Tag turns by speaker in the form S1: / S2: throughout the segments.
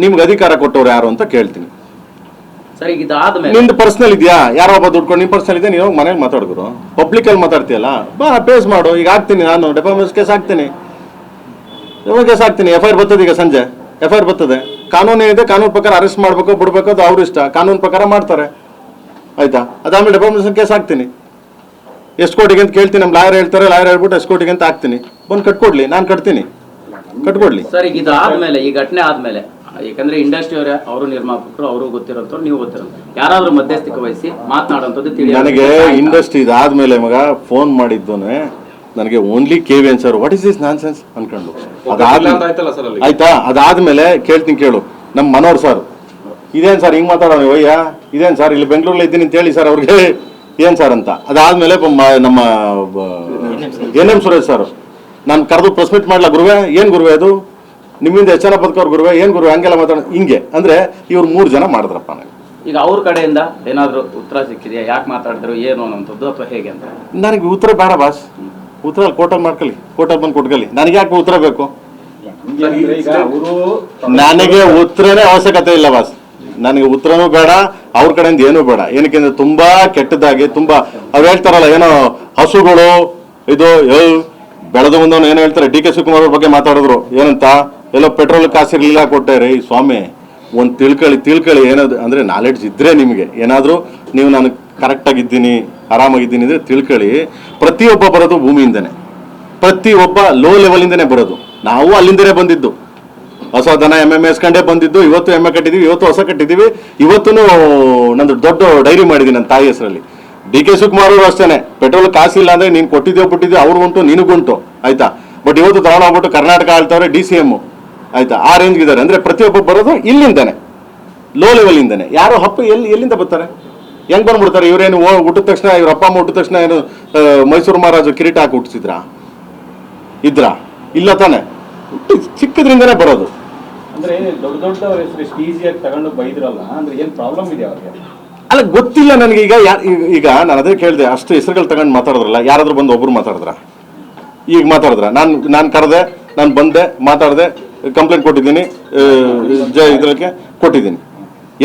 S1: ನಿಮ್ಗೆ ಅಧಿಕಾರ ಕೊಟ್ಟವ್ರು ಯಾರು ಅಂತ ಕೇಳ್ತೀನಿ.
S2: ಸರಿ ಈಗ ಇದಾದ್ಮೇಲೆ
S1: ನಿಮ್ದು ಪರ್ಸನಲ್ ಇದೆಯಾ? ಯಾರೋ ಒಬ್ಬ ದುಡ್ಕೊಂಡು ನಿಮ್ಮ ಪರ್ಸನಲ್ ಇದೆ ನೀವು ಮನೇಲಿ ಮಾತಾಡಿದ್ರು ಪಬ್ಲಿಕಲ್ಲಿ ಮಾತಾಡ್ತೀಯಲ್ಲ? ಬಾ ಪೇಸ್ ಮಾಡು. ಈಗ ಹಾಕ್ತೀನಿ ನಾನು. ಡೆಪಾಮೆನ್ಸ್ ಕೇಸ್ ಹಾಕ್ತೀನಿ. ಡೆಪಾಮೆನ್ಸ್ ಕೇಸ್ ಹಾಕ್ತೀನಿ. ಎಫ್ ಐ ಆರ್ ಬರ್ತದೆ ಈಗ ಸಂಜೆ. ಎಫ್ ಐ ಆರ್ ಬರ್ತದೆ. ಕಾನೂನು ಇದೆ ಕಾನೂನು ಪ್ರಕಾರ ಅರೆಸ್ಟ್ ಮಾಡಬೇಕು ಬಿಡಬೇಕು ಅದು ಅವ್ರ ಇಷ್ಟ. ಕಾನೂನು ಪ್ರಕಾರ ಮಾಡ್ತಾರೆ. ಆಯ್ತಾ? ಅದಾದ್ಮೇಲೆ ಡೆಪಾಮೆನ್ಸ್ ಕೇಸ್ ಹಾಕ್ತೀನಿ. ಎಷ್ಟು ಕೋಟಿಗೆ ಅಂತ ಕೇಳ್ತೀನಿ. ನಮ್ಮ ಲಾಯರ್ ಹೇಳ್ತಾರೆ ಲಾಯರ್ ಹೇಳ್ಬಿಟ್ಟು ಎಷ್ಟು ಕೋಟಿಗೆ ಅಂತ ಹಾಕ್ತೀನಿ. ಬಂದು ಕಟ್ಕೊಡ್ಲಿ. ನಾನು ಕಟ್ತೀನಿ. ಕಟ್ಕೊಡ್ಲಿ.
S2: ಸರಿ ಈಗ ಇದಾದ್ಮೇಲೆ ಈ ಘಟನೆ ಆದ್ಮೇಲೆ ಯಾಕಂದ್ರೆ ಇಂಡಸ್ಟ್ರಿ ಅವರೇ ಅವರು ನಿರ್ಮಾಪಕರು ಅವರು ಗೊತ್ತಿರೋಂಥವ್ರು ನೀವು ಗೊತ್ತಿರೋ ಯಾರಾದ್ರೂ ಮಧ್ಯಸ್ಥಿಕೆ ವಹಿಸಿ ಮಾತನಾಡುವಂಥದ್ದು ತಿಳಿ
S1: ನನಗೆ ಇಂಡಸ್ಟ್ರಿ ಇದಾದ್ಮೇಲೆ ಮಗ ಫೋನ್ ಮಾಡಿದ್ದೋನೆ ನನಗೆ only K V sir what is this nonsense ಅನ್ಕೊಂಡು. ಅದಾದ್ಮೇಲೆ ಆಯ್ತಾ? ಅದಾದ್ಮೇಲೆ ಕೇಳ್ತೀನಿ ಕೇಳು. ನಮ್ಮ ಮನೋಹರ್ ಸರ್ ಇದೇನ್ ಸರ್ ಹಿಂಗ್ ಮಾತಾಡೋಣ ಅಯ್ಯ? ಇದೇನ್ ಸರ್ ಇಲ್ಲಿ ಬೆಂಗಳೂರಲ್ಲಿ ಇದ್ದೀನಿ ಅಂತ ಹೇಳಿ ಸರ್ ಅವ್ರಿಗೆ ಏನ್ ಸರ್ ಅಂತ? ಅದಾದ್ಮೇಲೆ ನಮ್ಮ ಎನ್ ಎಂ ಸುರೇಶ್ ಸರ್ ನಾನು ಕರೆದು ಪ್ರೊಸ್ಪೆಕ್ಟ್ ಮೀಟ್ ಮಾಡ್ಲಾ ಗುರುವೆ? ಏನ್ ಗುರುವೆ ಅದು? ನಿಮ್ಮಿಂದ ಎಷ್ಟು ಜನ ಬದುಕೋರು ಗುರುವೆ ಏನ್ ಗುರು ಹಂಗೆಲ್ಲ ಮಾತಾಡ ಹಿಂಗೆ. ಅಂದ್ರೆ ಇವ್ರು ಮೂರು ಜನ ಮಾಡಿದ್ರಪ್ಪ ನನಗೆ.
S2: ಈಗ ಅವ್ರ ಕಡೆಯಿಂದ ಏನಾದ್ರು ಉತ್ತರ ಸಿಕ್ಕಿದೆಯಾ? ಯಾಕೆ ಮಾತಾಡಿದ್ರು ಏನು ಅನ್ನೋಂಥದ್ದು ಅಥವಾ ಹೇಗೆ ಅಂತ?
S1: ನನಗೆ ಉತ್ತರ ಬೇಡ ಬಾಸ್. ಉತ್ತರ ಕೋರ್ಟಲ್ಲಿ ಮಾಡ್ಕೊಳ್ಳಿ. ಕೋರ್ಟಲ್ಲಿ ಬಂದು ಕೊಟ್ಕೊಳ್ಳಿ. ನನಗೆ ಯಾಕೆ ಉತ್ತರ ಬೇಕು? ನನಗೆ ಉತ್ತರನೇ ಅವಶ್ಯಕತೆ ಇಲ್ಲ ಬಾಸ್. ನನಗೆ ಉತ್ತರನೂ ಬೇಡ ಅವ್ರ ಕಡೆಯಿಂದ ಏನೂ ಬೇಡ. ಏನಕ್ಕೆ ಅಂದ್ರೆ ತುಂಬಾ ಕೆಟ್ಟದಾಗಿ ತುಂಬಾ ಅವ್ರು ಹೇಳ್ತಾರಲ್ಲ ಏನೋ ಹಸುಗಳು ಇದು ಬೆಳೆದು ಬಂದವನು ಏನು ಏನೋ ಹೇಳ್ತಾರೆ? ಡಿ ಕೆ ಶಿವಕುಮಾರ್ ಅವ್ರ ಬಗ್ಗೆ ಮಾತಾಡಿದ್ರು. ಏನಂತ? ಎಲ್ಲೋ ಪೆಟ್ರೋಲ್ ಕಾಸಿರ್ಲಿಲ್ಲ ಕೊಟ್ಟೆ ರೀ, ಸ್ವಾಮಿ, ಒಂದು ತಿಳ್ಕೊಳ್ಳಿ ತಿಳ್ಕೊಳ್ಳಿ ಏನದು, ಅಂದರೆ ನಾಲೆಡ್ಜ್ ಇದ್ರೆ ನಿಮಗೆ. ಏನಾದರೂ ನೀವು ನಾನು ಕರೆಕ್ಟಾಗಿದ್ದೀನಿ ಆರಾಮಾಗಿದ್ದೀನಿ ಅಂದರೆ ತಿಳ್ಕೊಳ್ಳಿ ಪ್ರತಿಯೊಬ್ಬ ಬರೋದು ಭೂಮಿಯಿಂದನೇ. ಪ್ರತಿಯೊಬ್ಬ ಲೋ ಲೆವೆಲಿಂದನೇ ಬರೋದು. ನಾವು ಅಲ್ಲಿಂದನೇ ಬಂದಿದ್ದು. ಹೊಸ ದನ ಎಂ ಎಂ ಎಸ್ಕೊಂಡೇ ಬಂದಿದ್ದು, ಇವತ್ತು ಎಮ್ಮೆ ಕಟ್ಟಿದ್ದೀವಿ ಇವತ್ತು ಹೊಸ ಕಟ್ಟಿದ್ದೀವಿ ಇವತ್ತೂ ನಂದು ದೊಡ್ಡ ಡೈರಿ ಮಾಡಿದ್ದೀನಿ ನನ್ನ ತಾಯಿ ಹೆಸರಲ್ಲಿ. ಡಿ ಕೆ ಶಿವಕುಮಾರ್ ಅವರು ಅಷ್ಟೇ ಪೆಟ್ರೋಲ್ ಕಾಸಿಲ್ಲ ಅಂದರೆ ನೀನು ಕೊಟ್ಟಿದ್ದೇವೆ ಬಿಟ್ಟಿದ್ದೆ ಅವ್ರಿಗುಂಟು ನಿನಗುಂಟು, ಆಯಿತಾ? ಬಟ್ ಇವತ್ತು ತಗೊಂಡೋಗ್ಬಿಟ್ಟು ಕರ್ನಾಟಕ ಆಳ್ತವ್ರೆ ಡಿ ಸಿ ಎಂ ಆಯ್ತಾ? ಆ ರೇಂಜ್ ಇದ್ದಾರೆ ಅಂದ್ರೆ ಪ್ರತಿಯೊಬ್ಬ ಬರೋದು ಇಲ್ಲಿಂದಾನೆ. ಲೋ ಲೆವೆಲ್ ಇಂದಾನೆ. ಯಾರು ಹಪ್ಪು ಎಲ್ಲಿ ಎಲ್ಲಿಂದ ಬರ್ತಾರೆ? ಹೆಂಗ್ ಬಂದ್ಬಿಡ್ತಾರೆ? ಇವರೇನು ಹುಟ್ಟಿದ ತಕ್ಷಣ ಇವ್ರ ಅಪ್ಪ ಅಮ್ಮ ಹುಟ್ಟಿದ ತಕ್ಷಣ ಏನು ಮೈಸೂರು ಮಹಾರಾಜ ಕಿರೀಟ ಹಾಕಿ ಹುಟ್ಟಿಸಿದ್ರಾ? ಇದ್ರ? ಇಲ್ಲ ತಾನೆ. ಹುಟ್ಟಿ ಚಿಕ್ಕದ್ರಿಂದನೇ ಬರೋದು.
S3: ಅಂದ್ರೆ ದೊಡ್ಡ ದೊಡ್ಡವ್ರ ಹೆಸರು ಎಷ್ಟು ಈಸಿಯಾಗಿ ತಗೊಂಡು ಬೈದ್ರಲ್ಲ ಅಂದ್ರೆ ಏನ್ ಪ್ರಾಬ್ಲಮ್ ಇದೆ ಅವ್ರಿಗೆ?
S1: ಅಲ್ಲ ಗೊತ್ತಿಲ್ಲ ನನಗೆ. ಈಗ- ಈಗ ನಾನು ಅದೇ ಕೇಳಿದೆ ಅಷ್ಟು ಹೆಸರುಗಳು ತಗೊಂಡು ಮಾತಾಡಿದ್ರಲ್ಲ ಯಾರಾದ್ರೂ ಬಂದು ಒಬ್ರು ಮಾತಾಡಿದ್ರ? ಈಗ ಮಾತಾಡಿದ್ರ? ನಾನು ನಾನು ಕರೆದೆ ನಾನು ಬಂದೆ ಮಾತಾಡಿದೆ ಕಂಪ್ಲೇಂಟ್ ಕೊಟ್ಟಿದ್ದೀನಿ ಜಯ ಇದಕ್ಕೆ ಕೊಟ್ಟಿದ್ದೀನಿ.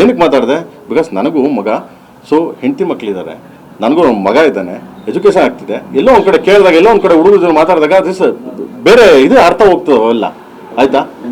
S1: ಏನಕ್ಕೆ ಮಾತಾಡಿದೆ? ಬಿಕಾಸ್ ನನಗೂ ಮಗ ಸೊ ಹೆಂಡತಿ ಮಕ್ಕಳಿದ್ದಾರೆ ನನಗೂ ಮಗ ಇದ್ದಾನೆ ಎಜುಕೇಷನ್ ಆಗ್ತಿದೆ. ಎಲ್ಲೋ ಒಂದು ಕಡೆ ಕೇಳಿದಾಗ, ಎಲ್ಲೋ ಒಂದು ಕಡೆ ಹುಡುಗರು ಜೊತೆ ಮಾತಾಡಿದಾಗ ದಿಸ್ ಬೇರೆ ಇದು ಅರ್ಥ ಹೋಗ್ತದೆ ಅವೆಲ್ಲ ಆಯ್ತಾ?